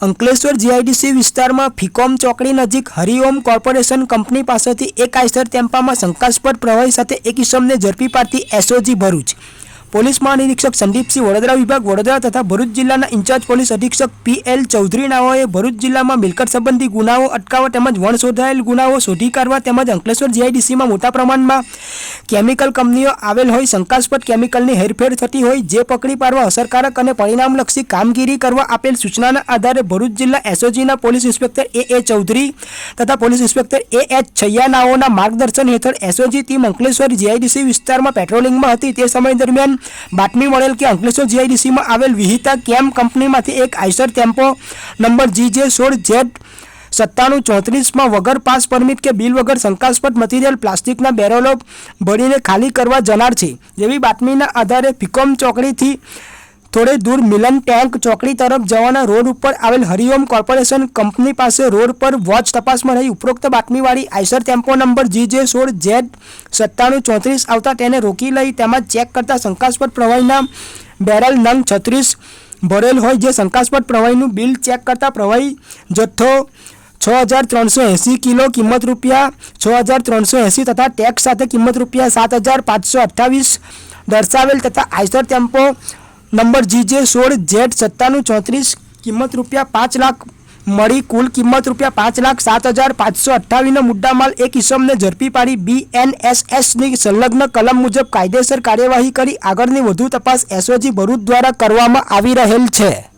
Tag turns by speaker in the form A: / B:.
A: Ankleshwar GIDC વિસ્તારમાં ફિકોમ ચોકડી નજીક હરિઓમ કોર્પોરેશન કંપની પાસેથી એક આઈસર ટેમ્પામાં શંકાસ્પદ પ્રવાહી સાથે એક ઇસમને ઝડપી પાડતી એસઓજી ભરૂચ. પોલીસ મહાનિરીક્ષક સંદીપસિંહ વડોદરા વિભાગ વડોદરા તથા ભરૂચ જિલ્લાના ઇન્ચાર્જ પોલીસ અધિક્ષક પી એલ ચૌધરી નાઓએ ભરૂચ જિલ્લામાં મિલકત સંબંધી ગુનાઓ અટકાવવા તેમજ વણ શોધાયેલ ગુનાઓ શોધી કાઢવા તેમજ અંકલેશ્વર જીઆઈડીસીમાં મોટા પ્રમાણમાં કેમિકલ કંપનીઓ આવેલ હોય, શંકાસ્પદ કેમિકલની હેરફેર થતી હોય, જે પકડી પાડવા અસરકારક અને પરિણામલક્ષી કામગીરી કરવા આપેલ સૂચનાના આધારે ભરૂચ જિલ્લા એસઓજીના police inspector A A Chaudhary તથા પોલીસ ઇન્સ્પેક્ટર એ એચ છૈયાનાઓના માર્ગદર્શન હેઠળ એસઓજી ટીમ અંકલેશ્વર જીઆઈડીસી વિસ્તારમાં પેટ્રોલિંગમાં હતી. તે સમય દરમિયાન બાતમી મળેલ કે અંકલેશ્વર જીઆઈડીસીમાં આવેલ વિહિતા કેમ કંપનીમાંથી એક આઈસર ટેમ્પો નંબર જી સોળ જેડ સત્તાણું ચોત્રીસમાં વગર પાસ પરમિટ કે બિલ વગર શંકાસ્પદ મટીરિયલ, પ્લાસ્ટિકના બેરલો ભરીને ખાલી કરવા જનાર છે. જેવી બાતમીના આધારે ફિકોમ ચોકડીથી થોડે દૂર મિલન ટેન્ક ચોકડી તરફ જવાના રોડ ઉપર આવેલ હરિઓમ કોર્પોરેશન કંપની પાસે રોડ પર વોચ તપાસમાં રહી ઉપરોક્ત બાતમીવાળી Eicher tempo number G J સોળ ઝેડ સત્તાણું ચોત્રીસ આવતા તેને રોકી લઈ તેમાં ચેક કરતા શંકાસ્પદ પ્રવાહીના બેરલ નંગ છત્રીસ ભરેલ હોય જે શંકાસ્પદ પ્રવાહીનું બિલ ચેક કરતા પ્રવાહી જથ્થો છ હજાર ત્રણસો એંસી કિલો કિંમત રૂપિયા છ હજાર ત્રણસો એંસી તથા ટેક્સ સાથે કિંમત રૂપિયા સાત હજાર પાંચસો અઠ્ઠાવીસ દર્શાવેલ તથા Eicher tempo number G J સોળ ઝેડ સત્તાનું ચોત્રીસ, કિંમત રૂપિયા પાંચ લાખ મળી. કુલ કિંમત રૂપિયા પાંચ લાખ સાત હજાર પાંચસો અઠ્ઠાવીસનો મુદ્દામાલ એક ઇસમને ઝડપી પાડી. બીએનએસએસની સંલગ્ન કલમ મુજબ કાયદેસર કાર્યવાહી કરી. આગળની વધુ તપાસ એસઓજી ભરૂચ દ્વારા કરવામાં આવી રહેલ છે.